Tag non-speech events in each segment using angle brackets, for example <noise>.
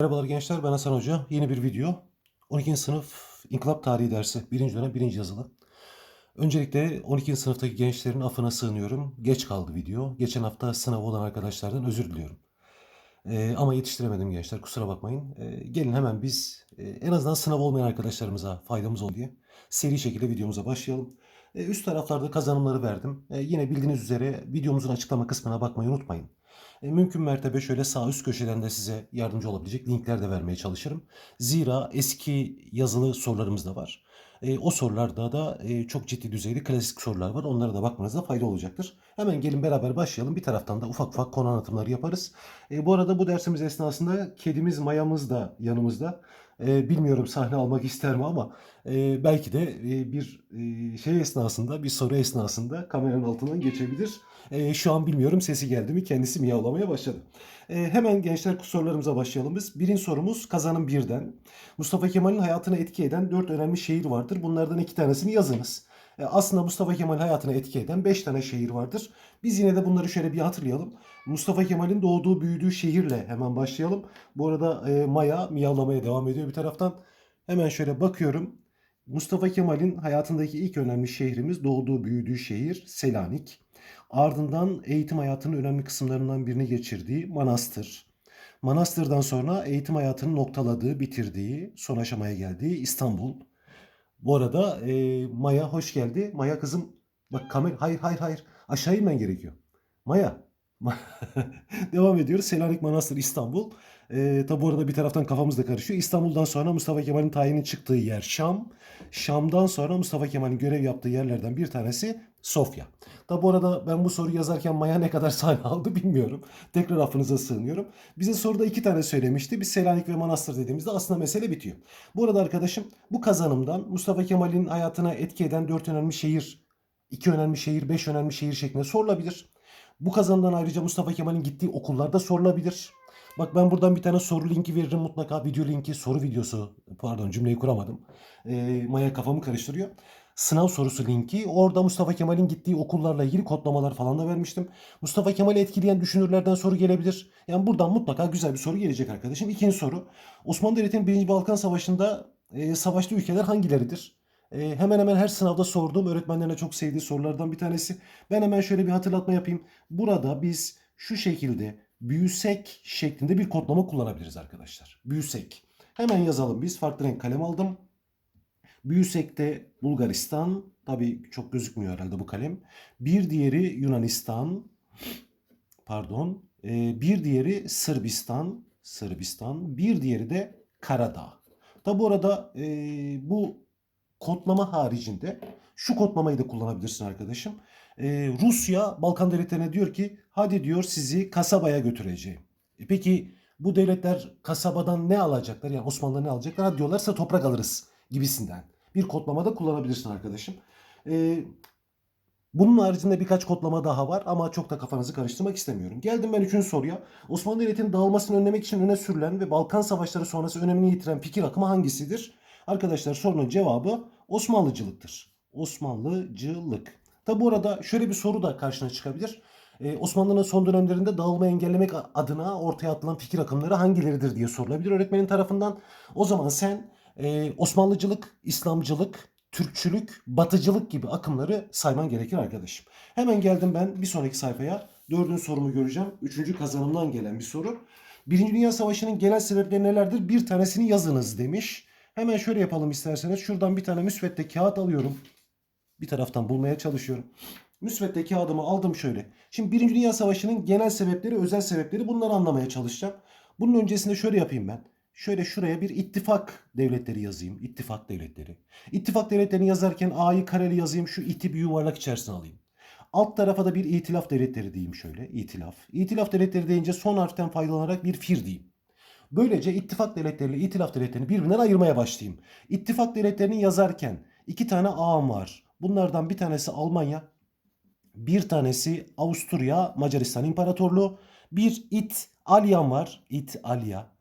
Merhabalar gençler ben Hasan Hoca. Yeni bir video. 12. sınıf İnkılap Tarihi dersi. Birinci dönem birinci yazılı. Öncelikle 12. sınıftaki gençlerin affına sığınıyorum. Geç kaldı video. Geçen hafta sınavı olan arkadaşlardan özür diliyorum. Ee, ama yetiştiremedim gençler kusura bakmayın. Ee, gelin hemen biz e, en azından sınav olmayan arkadaşlarımıza faydamız olur diye seri şekilde videomuza başlayalım. Ee, üst taraflarda kazanımları verdim. Ee, yine bildiğiniz üzere videomuzun açıklama kısmına bakmayı unutmayın. E, mümkün mertebe şöyle sağ üst köşeden de size yardımcı olabilecek linkler de vermeye çalışırım. Zira eski yazılı sorularımız da var. E, o sorularda da e, çok ciddi düzeyde klasik sorular var. Onlara da bakmanızda fayda olacaktır. Hemen gelin beraber başlayalım. Bir taraftan da ufak ufak konu anlatımları yaparız. E, bu arada bu dersimiz esnasında kedimiz Maya'mız da yanımızda. E, bilmiyorum sahne almak ister mi ama e, belki de e, bir e, şey esnasında, bir soru esnasında kameranın altından geçebilir. E, şu an bilmiyorum sesi geldi mi kendisi miyavlamaya başladı. E, hemen gençler sorularımıza başlayalım biz. Birinci sorumuz kazanım birden. Mustafa Kemal'in hayatını etki eden dört önemli şehir vardır. Bunlardan iki tanesini yazınız. Aslında Mustafa Kemal hayatını etki eden beş tane şehir vardır. Biz yine de bunları şöyle bir hatırlayalım. Mustafa Kemal'in doğduğu büyüdüğü şehirle hemen başlayalım. Bu arada e, Maya miyavlamaya devam ediyor bir taraftan. Hemen şöyle bakıyorum. Mustafa Kemal'in hayatındaki ilk önemli şehrimiz doğduğu büyüdüğü şehir Selanik. Ardından eğitim hayatının önemli kısımlarından birini geçirdiği Manastır. Manastır'dan sonra eğitim hayatını noktaladığı, bitirdiği, son aşamaya geldiği İstanbul. Bu arada e, Maya hoş geldi. Maya kızım bak kamera hayır hayır hayır aşağı inmen gerekiyor. Maya <laughs> devam ediyoruz. Selanik Manastır İstanbul. E, tabi bu arada bir taraftan kafamız da karışıyor. İstanbul'dan sonra Mustafa Kemal'in tayinin çıktığı yer Şam. Şam'dan sonra Mustafa Kemal'in görev yaptığı yerlerden bir tanesi Sofya. Tabi bu arada ben bu soruyu yazarken Maya ne kadar <laughs> sahne aldı bilmiyorum. Tekrar affınıza sığınıyorum. Bize soruda iki tane söylemişti. Biz Selanik ve Manastır dediğimizde aslında mesele bitiyor. Bu arada arkadaşım bu kazanımdan Mustafa Kemal'in hayatına etki eden dört önemli şehir, iki önemli şehir, beş önemli şehir şeklinde sorulabilir. Bu kazanımdan ayrıca Mustafa Kemal'in gittiği okullarda sorulabilir. Bak ben buradan bir tane soru linki veririm mutlaka. Video linki, soru videosu. Pardon cümleyi kuramadım. Ee, Maya kafamı karıştırıyor. Sınav sorusu linki. Orada Mustafa Kemal'in gittiği okullarla ilgili kodlamalar falan da vermiştim. Mustafa Kemal'i etkileyen düşünürlerden soru gelebilir. Yani buradan mutlaka güzel bir soru gelecek arkadaşım. İkinci soru. Osmanlı Devleti'nin 1. Balkan Savaşı'nda e, savaştığı ülkeler hangileridir? E, hemen hemen her sınavda sorduğum öğretmenlerine çok sevdiği sorulardan bir tanesi. Ben hemen şöyle bir hatırlatma yapayım. Burada biz şu şekilde büyüsek şeklinde bir kodlama kullanabiliriz arkadaşlar. Büyüsek. Hemen yazalım biz. Farklı renk kalem aldım. Büyüsek'te Bulgaristan. Tabii çok gözükmüyor herhalde bu kalem. Bir diğeri Yunanistan. Pardon. Ee, bir diğeri Sırbistan. Sırbistan. Bir diğeri de Karadağ. Tabi orada e, bu kodlama haricinde şu kodlamayı da kullanabilirsin arkadaşım. Ee, Rusya Balkan devletlerine diyor ki hadi diyor sizi kasabaya götüreceğim. E peki bu devletler kasabadan ne alacaklar? Yani Osmanlı ne alacaklar? Hadi diyorlarsa toprak alırız gibisinden. Bir kodlama da kullanabilirsin arkadaşım. Ee, bunun haricinde birkaç kodlama daha var ama çok da kafanızı karıştırmak istemiyorum. Geldim ben üçüncü soruya. Osmanlı Devleti'nin dağılmasını önlemek için öne sürülen ve Balkan Savaşları sonrası önemini yitiren fikir akımı hangisidir? Arkadaşlar sorunun cevabı Osmanlıcılıktır. Osmanlıcılık. Tabi bu arada şöyle bir soru da karşına çıkabilir. Ee, Osmanlı'nın son dönemlerinde dağılmayı engellemek adına ortaya atılan fikir akımları hangileridir diye sorulabilir öğretmenin tarafından. O zaman sen e, Osmanlıcılık, İslamcılık, Türkçülük, Batıcılık gibi akımları sayman gerekir arkadaşım. Hemen geldim ben bir sonraki sayfaya. Dördüncü sorumu göreceğim. Üçüncü kazanımdan gelen bir soru. Birinci Dünya Savaşı'nın genel sebepleri nelerdir? Bir tanesini yazınız demiş. Hemen şöyle yapalım isterseniz. Şuradan bir tane müsvedde kağıt alıyorum. Bir taraftan bulmaya çalışıyorum. Müsvedde kağıdımı aldım şöyle. Şimdi Birinci Dünya Savaşı'nın genel sebepleri, özel sebepleri bunları anlamaya çalışacağım. Bunun öncesinde şöyle yapayım ben. Şöyle şuraya bir ittifak devletleri yazayım. İttifak devletleri. İttifak devletlerini yazarken A'yı kareli yazayım. Şu iti bir yuvarlak içerisine alayım. Alt tarafa da bir itilaf devletleri diyeyim şöyle. İtilaf. İtilaf devletleri deyince son harften faydalanarak bir fir diyeyim. Böylece ittifak devletleriyle itilaf devletlerini birbirinden ayırmaya başlayayım. İttifak devletlerini yazarken iki tane A'm var. Bunlardan bir tanesi Almanya, bir tanesi Avusturya Macaristan İmparatorluğu, bir İt Alyan var. İt Alya.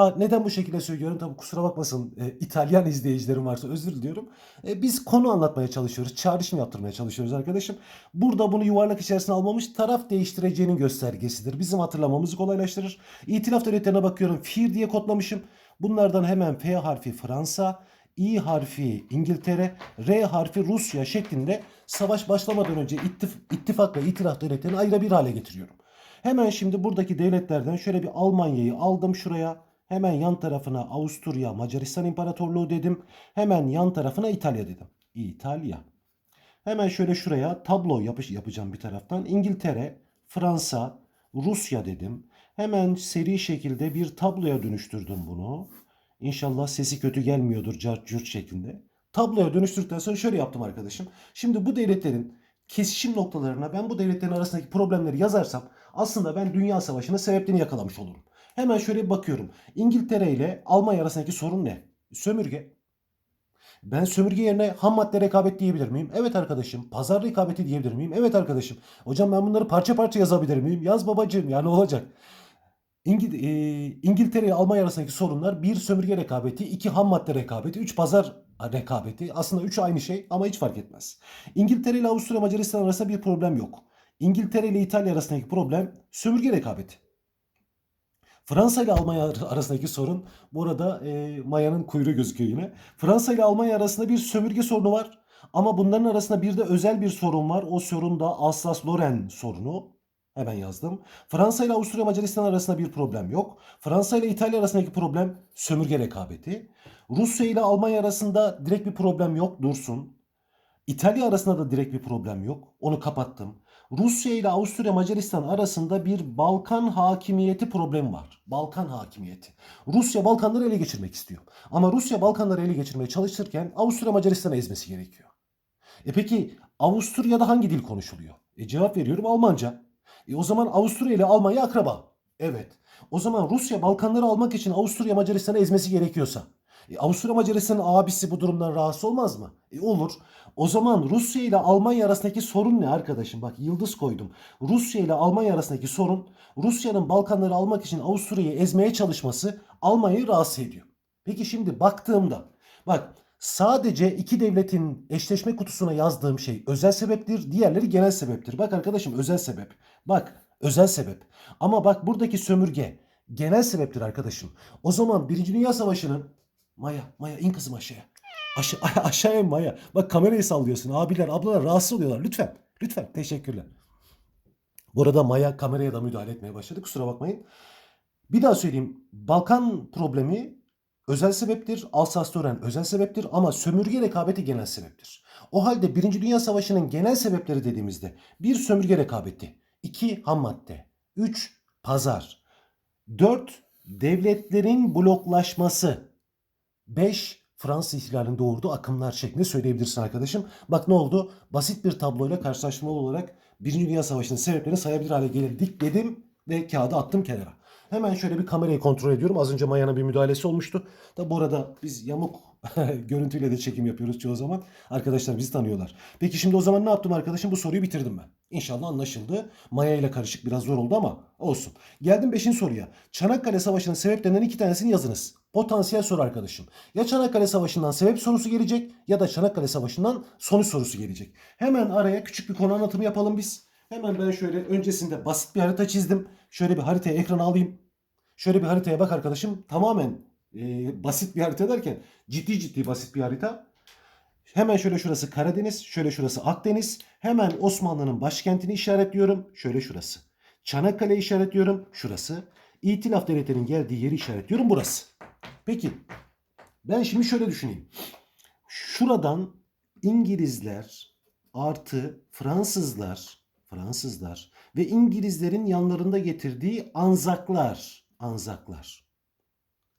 Ha neden bu şekilde söylüyorum? Tabii kusura bakmasın e, İtalyan izleyicilerim varsa özür diliyorum. E, biz konu anlatmaya çalışıyoruz. Çağrışım yaptırmaya çalışıyoruz arkadaşım. Burada bunu yuvarlak içerisine almamış taraf değiştireceğinin göstergesidir. Bizim hatırlamamızı kolaylaştırır. İtilaf devletlerine bakıyorum. Fiir diye kodlamışım. Bunlardan hemen F harfi Fransa, İ harfi İngiltere, R harfi Rusya şeklinde savaş başlamadan önce ittif ittifak ve itilaf devletlerini ayrı bir hale getiriyorum. Hemen şimdi buradaki devletlerden şöyle bir Almanya'yı aldım şuraya. Hemen yan tarafına Avusturya, Macaristan İmparatorluğu dedim. Hemen yan tarafına İtalya dedim. İtalya. Hemen şöyle şuraya tablo yapış yapacağım bir taraftan. İngiltere, Fransa, Rusya dedim. Hemen seri şekilde bir tabloya dönüştürdüm bunu. İnşallah sesi kötü gelmiyordur cart cürt şeklinde. Tabloya dönüştürdükten sonra şöyle yaptım arkadaşım. Şimdi bu devletlerin kesişim noktalarına ben bu devletlerin arasındaki problemleri yazarsam aslında ben Dünya Savaşı'nın sebeplerini yakalamış olurum. Hemen şöyle bakıyorum. İngiltere ile Almanya arasındaki sorun ne? Sömürge. Ben sömürge yerine ham madde rekabet diyebilir miyim? Evet arkadaşım. Pazar rekabeti diyebilir miyim? Evet arkadaşım. Hocam ben bunları parça parça yazabilir miyim? Yaz babacığım ya ne olacak? İngil e, İngiltere ile Almanya arasındaki sorunlar bir sömürge rekabeti, iki ham madde rekabeti, üç pazar rekabeti. Aslında üç aynı şey ama hiç fark etmez. İngiltere ile Avusturya Macaristan arasında bir problem yok. İngiltere ile İtalya arasındaki problem sömürge rekabeti. Fransa ile Almanya arasındaki sorun bu arada e, Maya'nın kuyruğu gözüküyor yine. Fransa ile Almanya arasında bir sömürge sorunu var. Ama bunların arasında bir de özel bir sorun var. O sorun da Alsas-Lorraine sorunu. Hemen yazdım. Fransa ile Avusturya Macaristan arasında bir problem yok. Fransa ile İtalya arasındaki problem sömürge rekabeti. Rusya ile Almanya arasında direkt bir problem yok. Dursun. İtalya arasında da direkt bir problem yok. Onu kapattım. Rusya ile Avusturya Macaristan arasında bir Balkan hakimiyeti problemi var. Balkan hakimiyeti. Rusya Balkanları ele geçirmek istiyor. Ama Rusya Balkanları ele geçirmeye çalışırken Avusturya Macaristan'ı ezmesi gerekiyor. E peki Avusturya'da hangi dil konuşuluyor? E cevap veriyorum Almanca. E o zaman Avusturya ile Almanya akraba. Evet. O zaman Rusya Balkanları almak için Avusturya Macaristan'ı ezmesi gerekiyorsa. E, Avusturya Macaristan'ın abisi bu durumdan rahatsız olmaz mı? E, olur. O zaman Rusya ile Almanya arasındaki sorun ne arkadaşım? Bak yıldız koydum. Rusya ile Almanya arasındaki sorun Rusya'nın Balkanları almak için Avusturya'yı ezmeye çalışması Almanya'yı rahatsız ediyor. Peki şimdi baktığımda bak sadece iki devletin eşleşme kutusuna yazdığım şey özel sebeptir. Diğerleri genel sebeptir. Bak arkadaşım özel sebep. Bak özel sebep. Ama bak buradaki sömürge genel sebeptir arkadaşım. O zaman Birinci Dünya Savaşı'nın Maya, Maya in kızım aşağıya. Aşa <laughs> aşağıya Maya. Bak kamerayı sallıyorsun. Abiler, ablalar rahatsız oluyorlar. Lütfen. Lütfen. Teşekkürler. Bu arada Maya kameraya da müdahale etmeye başladı. Kusura bakmayın. Bir daha söyleyeyim. Balkan problemi özel sebeptir. Alsas-Lorraine özel sebeptir ama sömürge rekabeti genel sebeptir. O halde Birinci Dünya Savaşı'nın genel sebepleri dediğimizde bir sömürge rekabeti, iki ham madde, üç pazar, dört devletlerin bloklaşması, 5 Fransız ihtilalinin doğurduğu akımlar şeklinde söyleyebilirsin arkadaşım. Bak ne oldu? Basit bir tabloyla karşılaştırmalı olarak Birinci Dünya Savaşı'nın sebeplerini sayabilir hale geldik dedim ve kağıdı attım kenara. Hemen şöyle bir kamerayı kontrol ediyorum. Az önce Maya'nın bir müdahalesi olmuştu. Da bu arada biz yamuk <laughs> görüntüyle de çekim yapıyoruz çoğu zaman. Arkadaşlar bizi tanıyorlar. Peki şimdi o zaman ne yaptım arkadaşım? Bu soruyu bitirdim ben. İnşallah anlaşıldı. Maya ile karışık biraz zor oldu ama olsun. Geldim 5. soruya. Çanakkale Savaşı'nın sebeplerinden iki tanesini yazınız. Potansiyel soru arkadaşım. Ya Çanakkale Savaşı'ndan sebep sorusu gelecek ya da Çanakkale Savaşı'ndan sonuç sorusu gelecek. Hemen araya küçük bir konu anlatımı yapalım biz. Hemen ben şöyle öncesinde basit bir harita çizdim. Şöyle bir haritayı ekrana alayım. Şöyle bir haritaya bak arkadaşım. Tamamen e, basit bir harita derken ciddi ciddi basit bir harita. Hemen şöyle şurası Karadeniz, şöyle şurası Akdeniz. Hemen Osmanlı'nın başkentini işaretliyorum. Şöyle şurası. Çanakkale işaretliyorum. Şurası. İtilaf devletlerinin geldiği yeri işaretliyorum. Burası. Peki ben şimdi şöyle düşüneyim. Şuradan İngilizler artı Fransızlar, Fransızlar ve İngilizlerin yanlarında getirdiği Anzaklar, Anzaklar.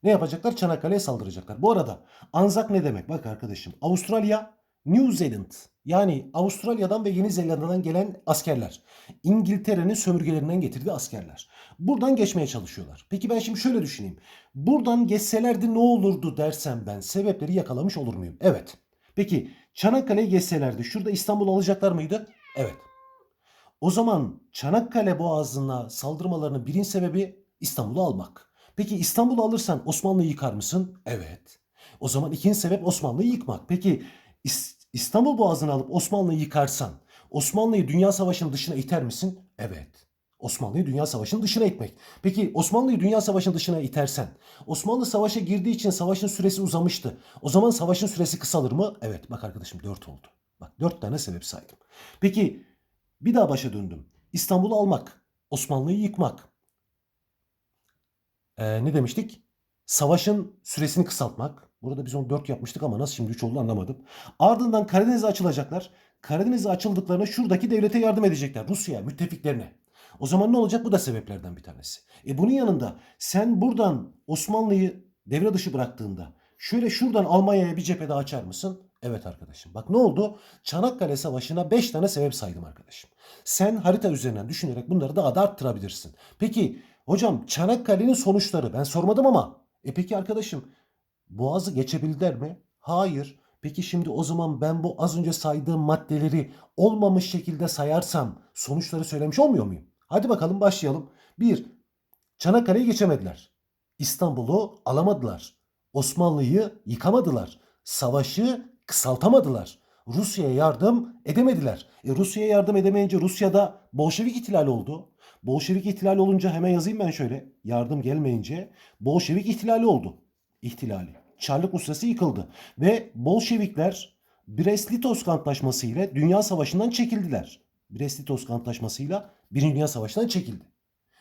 Ne yapacaklar? Çanakkale'ye saldıracaklar. Bu arada Anzak ne demek? Bak arkadaşım. Avustralya, New Zealand. Yani Avustralya'dan ve Yeni Zelanda'dan gelen askerler. İngiltere'nin sömürgelerinden getirdiği askerler. Buradan geçmeye çalışıyorlar. Peki ben şimdi şöyle düşüneyim. Buradan geçselerdi ne olurdu dersem ben sebepleri yakalamış olur muyum? Evet. Peki Çanakkale'ye geçselerdi şurada İstanbul alacaklar mıydı? Evet. O zaman Çanakkale Boğazı'na saldırmalarının birinci sebebi İstanbul'u almak. Peki İstanbul'u alırsan Osmanlı'yı yıkar mısın? Evet. O zaman ikinci sebep Osmanlı'yı yıkmak. Peki İstanbul Boğazı'nı alıp Osmanlı'yı yıkarsan Osmanlı'yı Dünya Savaşı'nın dışına iter misin? Evet. Osmanlı'yı Dünya Savaşı'nın dışına itmek. Peki Osmanlı'yı Dünya Savaşı'nın dışına itersen Osmanlı savaşa girdiği için savaşın süresi uzamıştı. O zaman savaşın süresi kısalır mı? Evet bak arkadaşım 4 oldu. Bak 4 tane sebep saydım. Peki bir daha başa döndüm. İstanbul'u almak, Osmanlı'yı yıkmak. Ee, ne demiştik? Savaşın süresini kısaltmak. Burada biz onu 4 yapmıştık ama nasıl şimdi 3 oldu anlamadım. Ardından Karadeniz'e açılacaklar. Karadeniz'e açıldıklarına şuradaki devlete yardım edecekler. Rusya'ya, müttefiklerine. O zaman ne olacak? Bu da sebeplerden bir tanesi. E bunun yanında sen buradan Osmanlı'yı devre dışı bıraktığında şöyle şuradan Almanya'ya bir cephe daha açar mısın? Evet arkadaşım. Bak ne oldu? Çanakkale Savaşı'na 5 tane sebep saydım arkadaşım. Sen harita üzerinden düşünerek bunları daha da arttırabilirsin. Peki hocam Çanakkale'nin sonuçları ben sormadım ama e peki arkadaşım Boğaz'ı geçebildiler mi? Hayır. Peki şimdi o zaman ben bu az önce saydığım maddeleri olmamış şekilde sayarsam sonuçları söylemiş olmuyor muyum? Hadi bakalım başlayalım. 1. Çanakkale'yi geçemediler. İstanbul'u alamadılar. Osmanlı'yı yıkamadılar. Savaşı kısaltamadılar. Rusya'ya yardım edemediler. E Rusya'ya yardım edemeyince Rusya'da Bolşevik ihtilali oldu. Bolşevik ihtilali olunca hemen yazayım ben şöyle. Yardım gelmeyince Bolşevik ihtilali oldu. İhtilali. Çarlık Rusyası yıkıldı. Ve Bolşevikler Brest-Litovsk Antlaşması ile Dünya Savaşı'ndan çekildiler. Brest-Litovsk Antlaşması'yla Birinci Dünya Savaşı'ndan çekildi.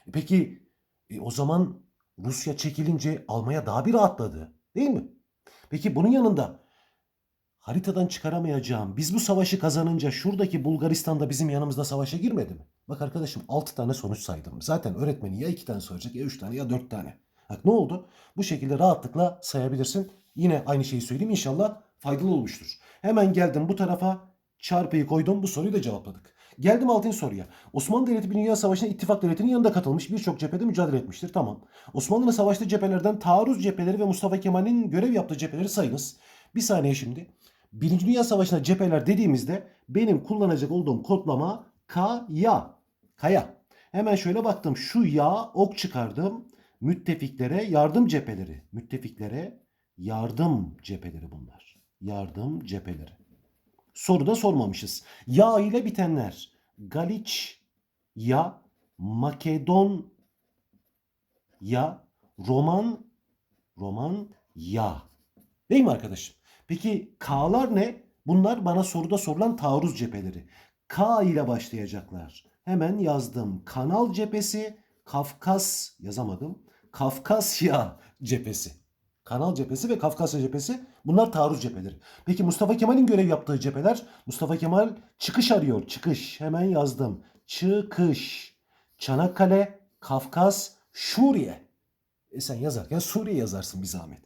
E peki e o zaman Rusya çekilince Almanya daha bir rahatladı. Değil mi? Peki bunun yanında haritadan çıkaramayacağım. Biz bu savaşı kazanınca şuradaki Bulgaristan'da bizim yanımızda savaşa girmedi mi? Bak arkadaşım 6 tane sonuç saydım. Zaten öğretmeni ya 2 tane soracak ya 3 tane ya 4 tane. Bak ne oldu? Bu şekilde rahatlıkla sayabilirsin. Yine aynı şeyi söyleyeyim inşallah faydalı olmuştur. Hemen geldim bu tarafa çarpıyı koydum bu soruyu da cevapladık. Geldim 6. soruya. Osmanlı Devleti bir Dünya Savaşı'na ittifak devletinin yanında katılmış birçok cephede mücadele etmiştir. Tamam. Osmanlı'nın savaştığı cephelerden taarruz cepheleri ve Mustafa Kemal'in görev yaptığı cepheleri sayınız. Bir saniye şimdi. Birinci Dünya Savaşı'na cepheler dediğimizde benim kullanacak olduğum kodlama kaya. Kaya. Hemen şöyle baktım. Şu ya ok çıkardım. Müttefiklere yardım cepheleri. Müttefiklere yardım cepheleri bunlar. Yardım cepheleri. Soruda sormamışız. Ya ile bitenler. Galiç ya, Makedon ya, Roman Roman ya. Değil mi arkadaşım? Peki K'lar ne? Bunlar bana soruda sorulan taarruz cepheleri. K ile başlayacaklar. Hemen yazdım. Kanal cephesi, Kafkas yazamadım. Kafkasya cephesi. Kanal cephesi ve Kafkasya cephesi bunlar taarruz cepheleri. Peki Mustafa Kemal'in görev yaptığı cepheler Mustafa Kemal çıkış arıyor. Çıkış. Hemen yazdım. Çıkış. Çanakkale, Kafkas, Suriye. E sen yazarken Suriye yazarsın bir zahmet.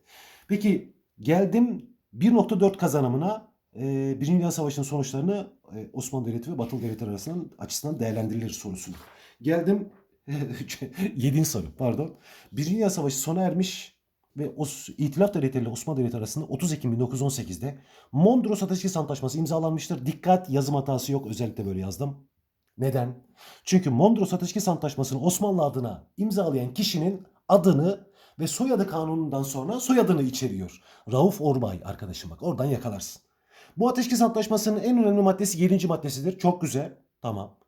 Peki geldim 1.4 kazanımına e, Birinci Dünya Savaşı'nın sonuçlarını e, Osmanlı Devleti ve Batı Devletleri arasından açısından değerlendirilir sorusunu. Geldim <laughs> 7. soru pardon. Birinci Dünya Savaşı sona ermiş ve İtilaf Devletleri ile Osmanlı Devleti arasında 30 Ekim 1918'de Mondros Ateşkes Antlaşması imzalanmıştır. Dikkat yazım hatası yok özellikle böyle yazdım. Neden? Çünkü Mondros Ateşkes Antlaşması'nı Osmanlı adına imzalayan kişinin adını ve soyadı kanunundan sonra soyadını içeriyor. Rauf Orbay arkadaşım bak oradan yakalarsın. Bu ateşkes antlaşmasının en önemli maddesi 7. maddesidir. Çok güzel. Tamam.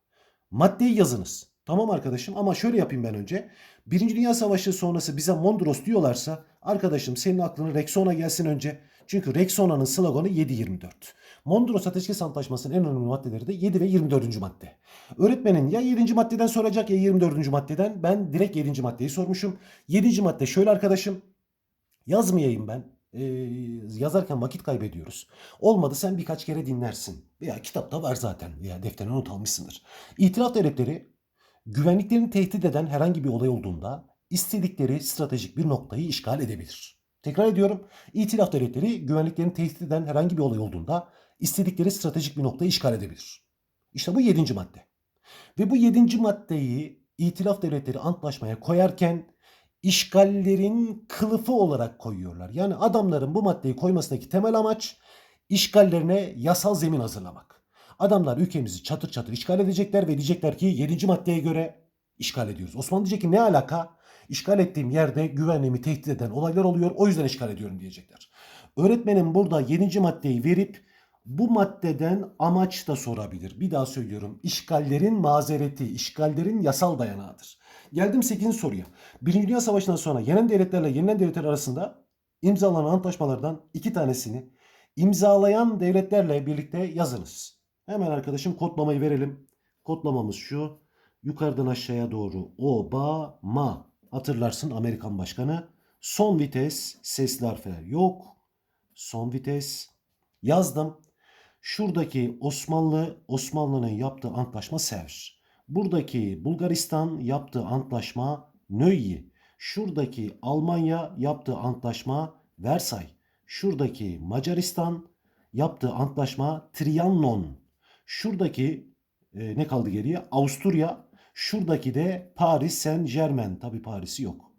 Maddeyi yazınız. Tamam arkadaşım ama şöyle yapayım ben önce. Birinci Dünya Savaşı sonrası bize Mondros diyorlarsa arkadaşım senin aklına Rexona gelsin önce. Çünkü Rexona'nın sloganı 7-24. Mondros Ateşkes Antlaşması'nın en önemli maddeleri de 7 ve 24. madde. Öğretmenin ya 7. maddeden soracak ya 24. maddeden. Ben direkt 7. maddeyi sormuşum. 7. madde şöyle arkadaşım. Yazmayayım ben. Ee, yazarken vakit kaybediyoruz. Olmadı sen birkaç kere dinlersin. Veya kitapta var zaten. Veya defterine not almışsındır. İtilaf devletleri güvenliklerini tehdit eden herhangi bir olay olduğunda istedikleri stratejik bir noktayı işgal edebilir. Tekrar ediyorum. İtilaf devletleri güvenliklerini tehdit eden herhangi bir olay olduğunda istedikleri stratejik bir noktayı işgal edebilir. İşte bu yedinci madde. Ve bu yedinci maddeyi İtilaf devletleri antlaşmaya koyarken işgallerin kılıfı olarak koyuyorlar. Yani adamların bu maddeyi koymasındaki temel amaç işgallerine yasal zemin hazırlamak. Adamlar ülkemizi çatır çatır işgal edecekler ve diyecekler ki 7. maddeye göre işgal ediyoruz. Osmanlı diyecek ki ne alaka? İşgal ettiğim yerde güvenliğimi tehdit eden olaylar oluyor. O yüzden işgal ediyorum diyecekler. Öğretmenim burada 7. maddeyi verip bu maddeden amaç da sorabilir. Bir daha söylüyorum. İşgallerin mazereti, işgallerin yasal dayanağıdır. Geldim 8. soruya. Birinci Dünya Savaşı'ndan sonra yenen devletlerle yenilen devletler arasında imzalanan antlaşmalardan iki tanesini imzalayan devletlerle birlikte yazınız. Hemen arkadaşım kodlamayı verelim. Kodlamamız şu. Yukarıdan aşağıya doğru Obama. Hatırlarsın Amerikan başkanı. Son vites sesli harfler yok. Son vites yazdım. Şuradaki Osmanlı, Osmanlı'nın yaptığı antlaşma Sevr. Buradaki Bulgaristan yaptığı antlaşma Nöyi. Şuradaki Almanya yaptığı antlaşma Versay. Şuradaki Macaristan yaptığı antlaşma Trianon. Şuradaki e, ne kaldı geriye? Avusturya. Şuradaki de Paris Saint Germain. Tabi Paris'i yok.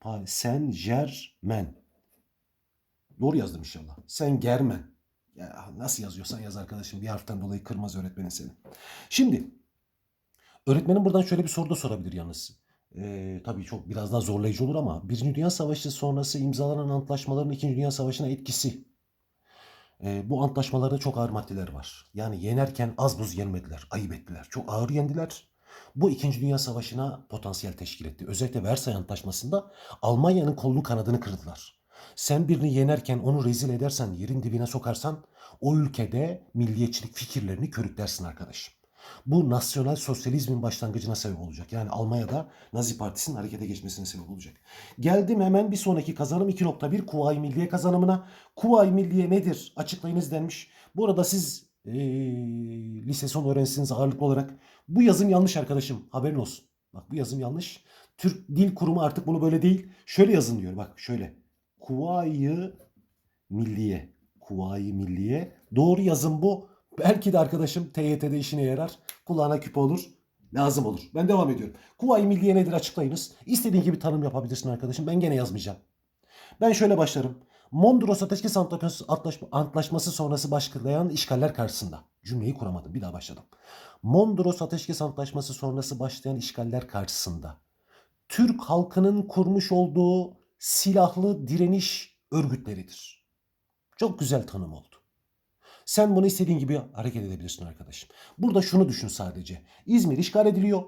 Paris Saint Germain. Doğru yazdım inşallah. Saint Germain. Ya nasıl yazıyorsan yaz arkadaşım. Bir harften dolayı kırmaz öğretmenin seni. Şimdi öğretmenim buradan şöyle bir soru da sorabilir yalnız. Ee, tabii çok biraz daha zorlayıcı olur ama Birinci Dünya Savaşı sonrası imzalanan antlaşmaların İkinci Dünya Savaşı'na etkisi. Ee, bu antlaşmalarda çok ağır maddeler var. Yani yenerken az buz yenmediler, ayıp ettiler. Çok ağır yendiler. Bu İkinci Dünya Savaşı'na potansiyel teşkil etti. Özellikle Versay Antlaşması'nda Almanya'nın kolunu kanadını kırdılar. Sen birini yenerken onu rezil edersen, yerin dibine sokarsan o ülkede milliyetçilik fikirlerini körüklersin arkadaşım. Bu nasyonel sosyalizmin başlangıcına sebep olacak. Yani Almanya'da Nazi Partisi'nin harekete geçmesine sebep olacak. Geldim hemen bir sonraki kazanım 2.1 Kuvayi Milliye kazanımına. Kuvayi Milliye nedir? Açıklayınız denmiş. Bu arada siz ee, lise son öğrencisiniz ağırlıklı olarak. Bu yazım yanlış arkadaşım. Haberin olsun. Bak bu yazım yanlış. Türk Dil Kurumu artık bunu böyle değil. Şöyle yazın diyor. Bak şöyle. Kuvayi Milliye. Kuvayi Milliye. Doğru yazım bu. Belki de arkadaşım TYT'de işine yarar. Kulağına küpe olur. Lazım olur. Ben devam ediyorum. Kuvayi Milliye nedir açıklayınız. İstediğin gibi tanım yapabilirsin arkadaşım. Ben gene yazmayacağım. Ben şöyle başlarım. Mondros Ateşkes Antlaşması, Antlaşma- Antlaşması sonrası başlayan işgaller karşısında. Cümleyi kuramadım. Bir daha başladım. Mondros Ateşkes Antlaşması sonrası başlayan işgaller karşısında. Türk halkının kurmuş olduğu silahlı direniş örgütleridir. Çok güzel tanım oldu. Sen bunu istediğin gibi hareket edebilirsin arkadaşım. Burada şunu düşün sadece. İzmir işgal ediliyor.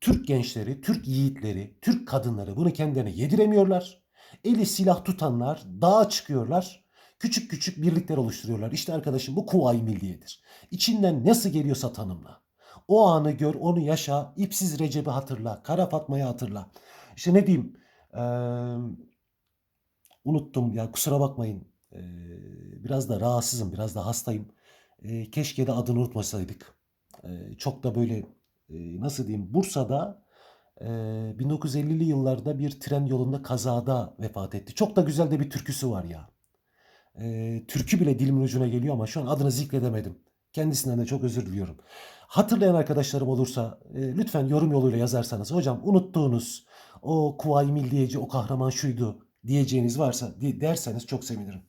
Türk gençleri, Türk yiğitleri, Türk kadınları bunu kendilerine yediremiyorlar. Eli silah tutanlar dağa çıkıyorlar. Küçük küçük birlikler oluşturuyorlar. İşte arkadaşım bu Kuvayi Milliye'dir. İçinden nasıl geliyorsa tanımla. O anı gör, onu yaşa. İpsiz Recep'i hatırla. Kara Fatma'yı hatırla. İşte ne diyeyim? Ee, unuttum ya kusura bakmayın. Biraz da rahatsızım, biraz da hastayım. Ee, keşke de adını unutmasaydık. Ee, çok da böyle e, nasıl diyeyim Bursa'da e, 1950'li yıllarda bir tren yolunda kazada vefat etti. Çok da güzel de bir türküsü var ya. Ee, türkü bile dilimin ucuna geliyor ama şu an adını zikredemedim. Kendisinden de çok özür diliyorum. Hatırlayan arkadaşlarım olursa e, lütfen yorum yoluyla yazarsanız hocam unuttuğunuz o Kuvayi Milliyeci o kahraman şuydu diyeceğiniz varsa derseniz çok sevinirim.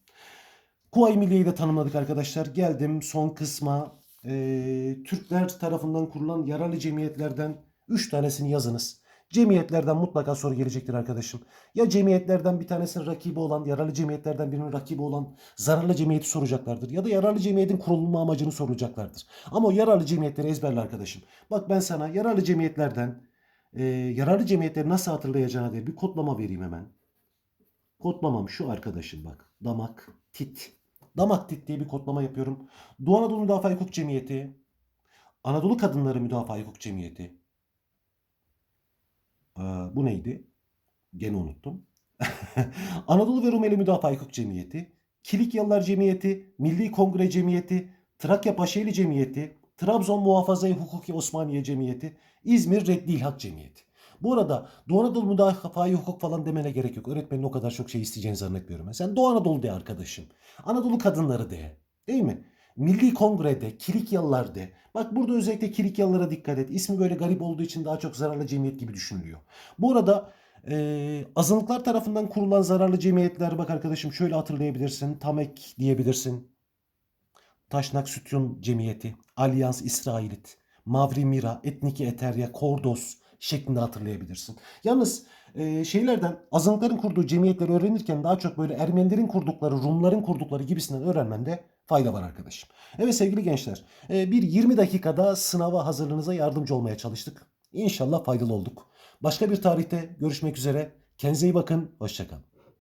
Kuvayi Milliye'yi de tanımladık arkadaşlar. Geldim son kısma. Ee, Türkler tarafından kurulan yararlı cemiyetlerden 3 tanesini yazınız. Cemiyetlerden mutlaka soru gelecektir arkadaşım. Ya cemiyetlerden bir tanesinin rakibi olan, yararlı cemiyetlerden birinin rakibi olan zararlı cemiyeti soracaklardır. Ya da yararlı cemiyetin kurulma amacını soracaklardır. Ama o yararlı cemiyetleri ezberle arkadaşım. Bak ben sana yararlı cemiyetlerden, e, yararlı cemiyetleri nasıl hatırlayacağına dair bir kodlama vereyim hemen. Kodlamam şu arkadaşım bak. Damak, tit. Damak tit diye bir kodlama yapıyorum. Doğu Anadolu Müdafaa Hukuk Cemiyeti, Anadolu Kadınları Müdafaa Hukuk Cemiyeti. Ee, bu neydi? Gene unuttum. <laughs> Anadolu ve Rumeli Müdafaa Hukuk Cemiyeti, Kilikyalılar Cemiyeti, Milli Kongre Cemiyeti, Trakya Paşaeli Cemiyeti, Trabzon Muhafaza-i Hukuki Osmaniye Cemiyeti, İzmir Reddi İlhak Cemiyeti. Bu arada Doğu Anadolu Müdafaa Hukuk falan demene gerek yok. Öğretmenin o kadar çok şey isteyeceğini zannetmiyorum. Sen Doğu Anadolu de arkadaşım. Anadolu kadınları de. Değil mi? Milli Kongre'de, Kilikyalılar de. Bak burada özellikle Kilikyalılara dikkat et. İsmi böyle garip olduğu için daha çok zararlı cemiyet gibi düşünülüyor. Bu arada e, azınlıklar tarafından kurulan zararlı cemiyetler bak arkadaşım şöyle hatırlayabilirsin. Tamek diyebilirsin. Taşnak Sütyon Cemiyeti, Alyans İsrailit, Mavri Mira, Etniki Eterya, Kordos şeklinde hatırlayabilirsin. Yalnız Ee, şeylerden azınlıkların kurduğu cemiyetleri öğrenirken daha çok böyle Ermenilerin kurdukları, Rumların kurdukları gibisinden öğrenmende fayda var arkadaşım. Evet sevgili gençler, e, bir 20 dakikada sınava hazırlığınıza yardımcı olmaya çalıştık. İnşallah faydalı olduk. Başka bir tarihte görüşmek üzere. Kendinize iyi bakın. Hoşçakalın.